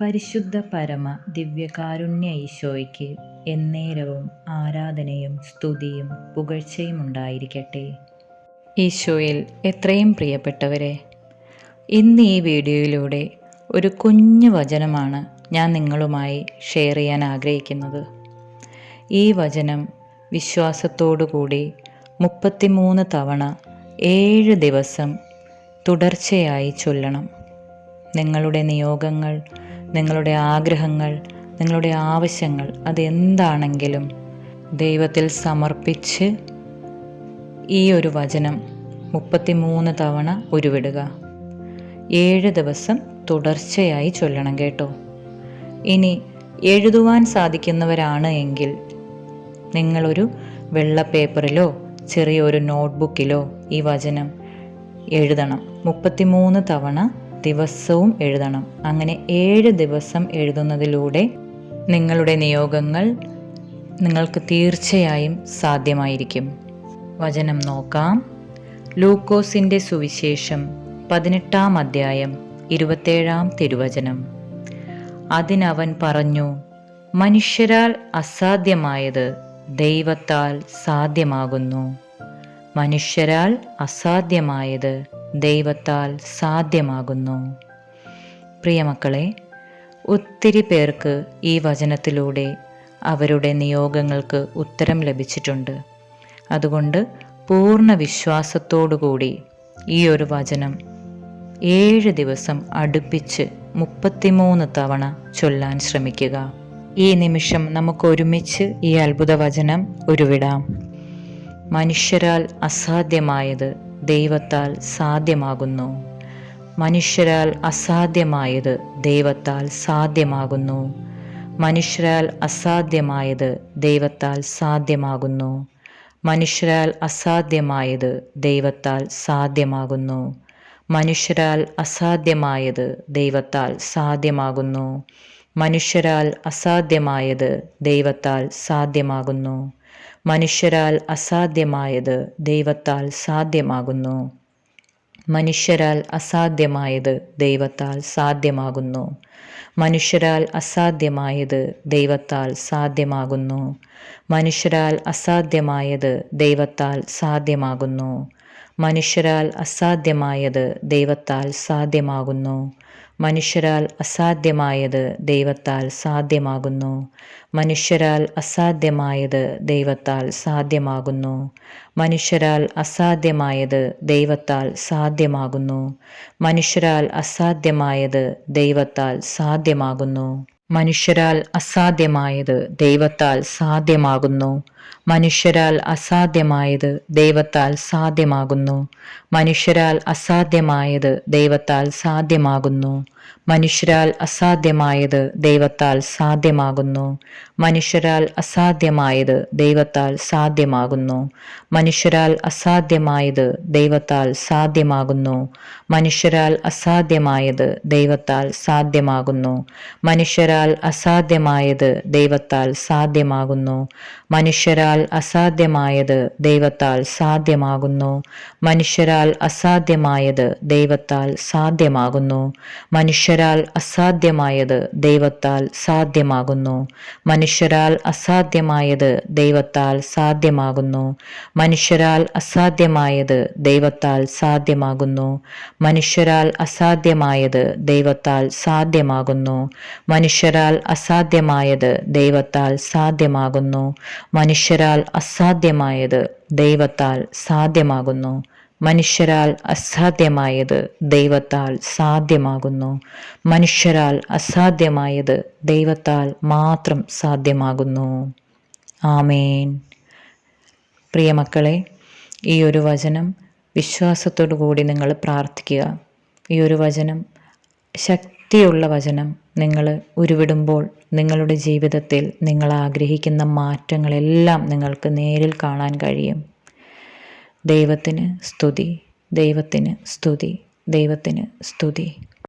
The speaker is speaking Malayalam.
പരിശുദ്ധ പരമ ദിവ്യകാരുണ്യ ഈശോയ്ക്ക് എന്നേരവും ആരാധനയും സ്തുതിയും പുകഴ്ചയും ഉണ്ടായിരിക്കട്ടെ. ഈശോയിൽ എത്രയും പ്രിയപ്പെട്ടവരെ ഇന്ന് ഈ വീഡിയോയിലൂടെ ഒരു കുഞ്ഞു വചനമാണ് ഞാൻ നിങ്ങളുമായി ഷെയർ ചെയ്യാൻ ആഗ്രഹിക്കുന്നത്. ഈ വചനം വിശ്വാസത്തോടുകൂടി മുപ്പത്തിമൂന്ന് തവണ ഏഴ് ദിവസം തുടർച്ചയായി ചൊല്ലണം. നിങ്ങളുടെ നിയോഗങ്ങൾ നിങ്ങളുടെ ആഗ്രഹങ്ങൾ നിങ്ങളുടെ ആവശ്യങ്ങൾ അതെന്താണെങ്കിലും ദൈവത്തിൽ സമർപ്പിച്ച് ഈ ഒരു വചനം മുപ്പത്തിമൂന്ന് തവണ ഉരുവിടുക. ഏഴ് ദിവസം തുടർച്ചയായി ചൊല്ലണം കേട്ടോ. ഇനി എഴുതുവാൻ സാധിക്കുന്നവരാണ് എങ്കിൽ നിങ്ങളൊരു വെള്ള പേപ്പറിലോ ചെറിയൊരു നോട്ട്ബുക്കിലോ ഈ വചനം എഴുതണം. മുപ്പത്തിമൂന്ന് തവണ ദിവസവും എഴുതണം. അങ്ങനെ ഏഴ് ദിവസം എഴുതുന്നതിലൂടെ നിങ്ങളുടെ നിയോഗങ്ങൾ നിങ്ങൾക്ക് തീർച്ചയായും സാധ്യമായിരിക്കും. വചനം നോക്കാം. ലൂക്കോസിന്റെ സുവിശേഷം പതിനെട്ടാം അധ്യായം ഇരുപത്തേഴാം തിരുവചനം. അതിനവൻ പറഞ്ഞു മനുഷ്യരാൽ അസാധ്യമായത് ദൈവത്താൽ സാധ്യമാകുന്നു. മനുഷ്യരാൽ അസാധ്യമായത് ദൈവത്താൽ സാധ്യമാകുന്നു. പ്രിയമക്കളെ ഒത്തിരി പേർക്ക് ഈ വചനത്തിലൂടെ അവരുടെ നിയോഗങ്ങൾക്ക് ഉത്തരം ലഭിച്ചിട്ടുണ്ട്. അതുകൊണ്ട് പൂർണ വിശ്വാസത്തോടുകൂടി ഈ ഒരു വചനം ഏഴ് ദിവസം അടുപ്പിച്ച് മുപ്പത്തിമൂന്ന് തവണ ചൊല്ലാൻ ശ്രമിക്കുക. ഈ നിമിഷം നമുക്ക് ഒരുമിച്ച് ഈ അത്ഭുത വചനം ഉരുവിടാം. മനുഷ്യരാൽ അസാധ്യമായത് ദൈവത്താൽ സാധ്യമാകുന്നു. മനുഷ്യരാൽ അസാധ്യമായത് ദൈവത്താൽ സാധ്യമാകുന്നു. മനുഷ്യരാൽ അസാധ്യമായത് ദൈവത്താൽ സാധ്യമാകുന്നു. മനുഷ്യരാൽ അസാധ്യമായത് ദൈവത്താൽ സാധ്യമാകുന്നു. മനുഷ്യരാൽ അസാധ്യമായത് ദൈവത്താൽ സാധ്യമാകുന്നു. മനുഷ്യരാൽ അസാധ്യമായത് ദൈവത്താൽ സാധ്യമാകുന്നു. മനുഷ്യരാൽ അസാധ്യമായത് ദൈവത്താൽ സാധ്യമാകുന്നു. മനുഷ്യരാൽ അസാധ്യമായത് ദൈവത്താൽ സാധ്യമാകുന്നു. മനുഷ്യരാൽ അസാധ്യമായത് ദൈവത്താൽ സാധ്യമാകുന്നു. മനുഷ്യരാൽ അസാധ്യമായത് ദൈവത്താൽ സാധ്യമാകുന്നു. മനുഷ്യരാൽ അസാധ്യമായത് ദൈവത്താൽ സാധ്യമാകുന്നു. മനുഷ്യരാൽ അസാധ്യമായത് ദൈവത്താൽ സാധ്യമാകുന്നു. മനുഷ്യരാൽ അസാധ്യമായത് ദൈവത്താൽ സാധ്യമാകുന്നു. മനുഷ്യരാൽ അസാധ്യമായത് ദൈവത്താൽ സാധ്യമാകുന്നു. മനുഷ്യരാൽ അസാധ്യമായത് ദൈവത്താൽ സാധ്യമാകുന്നു. മനുഷ്യരാൽ അസാധ്യമായത് ദൈവത്താൽ സാധ്യമാകുന്നു. മനുഷ്യരാൽ അസാധ്യമായത് ദൈവത്താൽ സാധ്യമാകുന്നു. മനുഷ്യരാൽ അസാധ്യമായത് ദൈവത്താൽ സാധ്യമാകുന്നു. മനുഷ്യരാൽ അസാധ്യമായത് ദൈവത്താൽ സാധ്യമാകുന്നു. മനുഷ്യരാൽ അസാധ്യമായത് ദൈവത്താൽ സാധ്യമാകുന്നു. മനുഷ്യരാൽ അസാധ്യമായത് ദൈവത്താൽ സാധ്യമാകുന്നു. മനുഷ്യരാൽ അസാധ്യമായത് ദൈവത്താൽ സാധ്യമാകുന്നു. മനുഷ്യരാൽ അസാധ്യമായത് ദൈവത്താൽ സാധ്യമാകുന്നു. മനുഷ്യരാൽ അസാധ്യമായത് ദൈവത്താൽ സാധ്യമാകുന്നു. മനുഷ്യരാൽ അസാധ്യമായത് ദൈവത്താൽ സാധ്യമാകുന്നു. മനുഷ്യരാൽ അസാധ്യമായത് ദൈവത്താൽ സാധ്യമാകുന്നു. മനുഷ്യരാൽ അസാധ്യമായത് ദൈവത്താൽ സാധ്യമാകുന്നു. മനുഷ്യരാൽ അസാധ്യമായത് ദൈവത്താൽ സാധ്യമാകുന്നു. മനുഷ്യരാൽ അസാധ്യമായത് ദൈവത്താൽ സാധ്യമാകുന്നു. മനുഷ്യരാൽ അസാധ്യമായത് ദൈവത്താൽ സാധ്യമാകുന്നു. മനുഷ്യരാൽ അസാധ്യമായത് ദൈവത്താൽ സാധ്യമാകുന്നു. മനുഷ്യരാൽ അസാധ്യമായത് ദൈവത്താൽ സാധ്യമാകുന്നു. മനുഷ്യരാൽ അസാധ്യമായത് ദൈവത്താൽ മാത്രം സാധ്യമാകുന്നു. ആമേൻ. പ്രിയമക്കളെ ഈ ഒരു വചനം വിശ്വാസത്തോടു കൂടി നിങ്ങൾ പ്രാർത്ഥിക്കുക. ഈ ഒരു വചനം ശക്തിയുള്ള വചനം നിങ്ങൾ ഉരുവിടുമ്പോൾ നിങ്ങളുടെ ജീവിതത്തിൽ നിങ്ങൾ ആഗ്രഹിക്കുന്ന മാറ്റങ്ങളെല്ലാം നിങ്ങൾക്ക് നേരിൽ കാണാൻ കഴിയും. ദൈവത്തിന് സ്തുതി ദൈവത്തിന് സ്തുതി ദൈവത്തിന് സ്തുതി.